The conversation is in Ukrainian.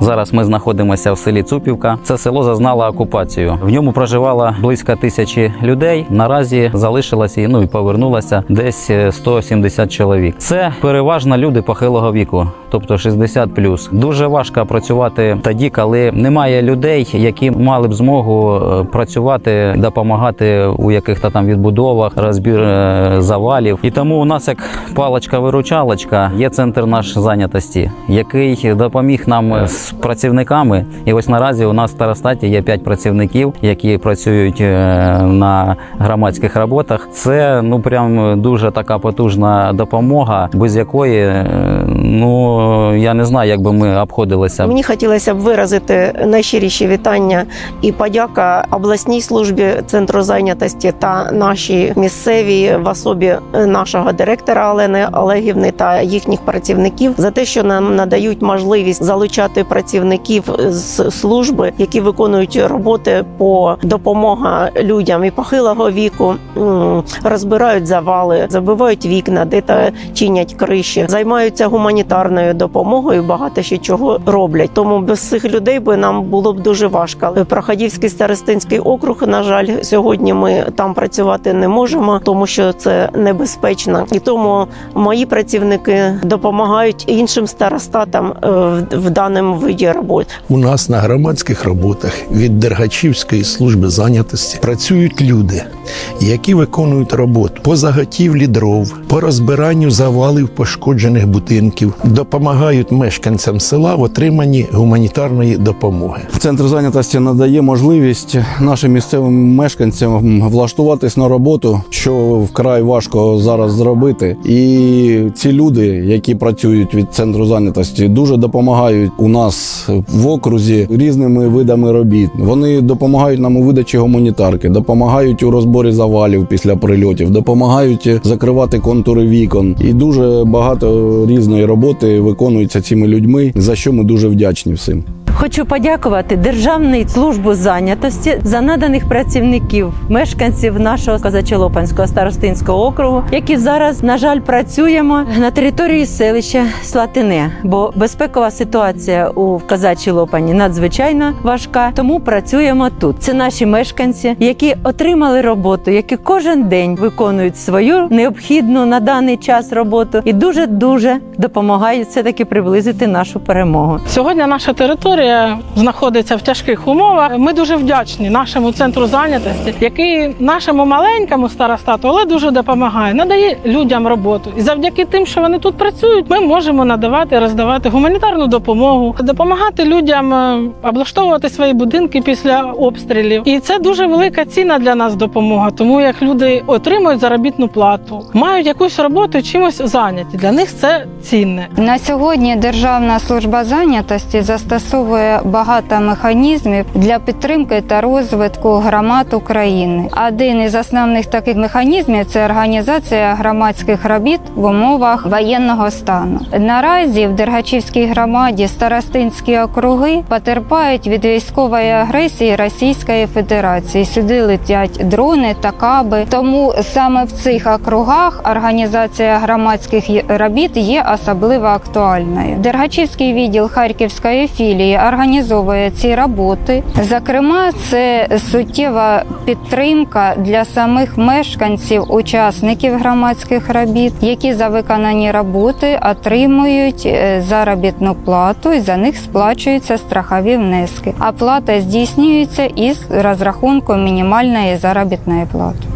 Зараз ми знаходимося в селі Цупівка. Це село зазнало окупацію. В ньому проживало близько тисячі людей. Наразі залишилося ну і повернулося десь е, 170 чоловік. Це переважно люди похилого віку, тобто 60+. Дуже важко працювати тоді, коли немає людей, які мали б змогу е, працювати, допомагати у яких-то там відбудовах, розбір е, завалів. І тому у нас як паличка-виручалочка є центр наш зайнятості, який допоміг нам з працівниками. І ось наразі у нас в Старостаті є 5 працівників, які працюють е, на громадських роботах. Це ну прям дуже така потужна допомога, без якої ну я не знаю, як би ми обходилися. Мені хотілося б виразити найщиріші вітання і подяка обласній службі центру зайнятості та нашій місцевій в особі нашого директора Олени Олегівни та їхніх працівників за те, що нам надають можливість залучати працівників з служби, які виконують роботи по допомога людям і похилого віку, розбирають завали, забивають вікна, де та чинять криші, займаються гуманітарною допомогою. Багато ще чого роблять. Тому без цих людей би нам було б дуже важко. Проходівський старостинський округ, на жаль, сьогодні ми там працювати не можемо, тому що це небезпечно. І тому мої працівники допомагають іншим старостатам е, в, в даному виді роботи. У нас на громадських роботах від Дергачівської служби зайнятості працюють люди, які виконують роботу по заготівлі дров, по розбиранню завалів пошкоджених будинків, допомагають мешканцям села в отриманні гуманітарної допомоги. Центр зайнятості надає можливість нашим місцевим мешканцям влаштуватись на роботу, що вкрай важко зараз зробити. І ці люди, які працюють від центру зайнятості, дуже допомагають у нас в окрузі різними видами робіт. Вони допомагають нам у видачі гуманітарки, допомагають у розборі завалів після прильотів, допомагають закривати контури вікон. І дуже багато різної роботи виконуються цими людьми, за що ми дуже вдячні всім. Хочу подякувати Державній службу зайнятості за наданих працівників, мешканців нашого Козачелопанського старостинського округу, які зараз, на жаль, працюємо на території селища Слатине, бо безпекова ситуація у Козачій Лопані надзвичайно важка. Тому працюємо тут. Це наші мешканці, які отримали роботу, які кожен день виконують свою необхідну на даний час роботу і дуже дуже допомагають все таки приблизити нашу перемогу. Сьогодні наша територія знаходиться в тяжких умовах. Ми дуже вдячні нашому центру зайнятості, який нашому маленькому старостату, але дуже допомагає, надає людям роботу. І завдяки тим, що вони тут працюють, ми можемо надавати, роздавати гуманітарну допомогу, допомагати людям е, облаштовувати свої будинки після обстрілів. І це дуже велика ціна для нас допомога. Тому як люди отримують заробітну плату, мають якусь роботу, чимось зайняті. Для них це цінне. На сьогодні Державна служба зайнятості застосовує багато механізмів для підтримки та розвитку громад України. Один із основних таких механізмів це організація громадських робіт в умовах воєнного стану. Наразі в Дергачівській громаді старостинські округи потерпають від військової агресії Російської Федерації. Сюди летять дрони та каби. Тому саме в цих округах організація громадських робіт є особливо актуальною. Дергачівський відділ Харківської філії організовує ці роботи. Зокрема, це суттєва підтримка для самих мешканців, учасників громадських робіт, які за виконані роботи отримують е, заробітну плату і за них сплачуються страхові внески. Оплата здійснюється із розрахунку мінімальної заробітної плати.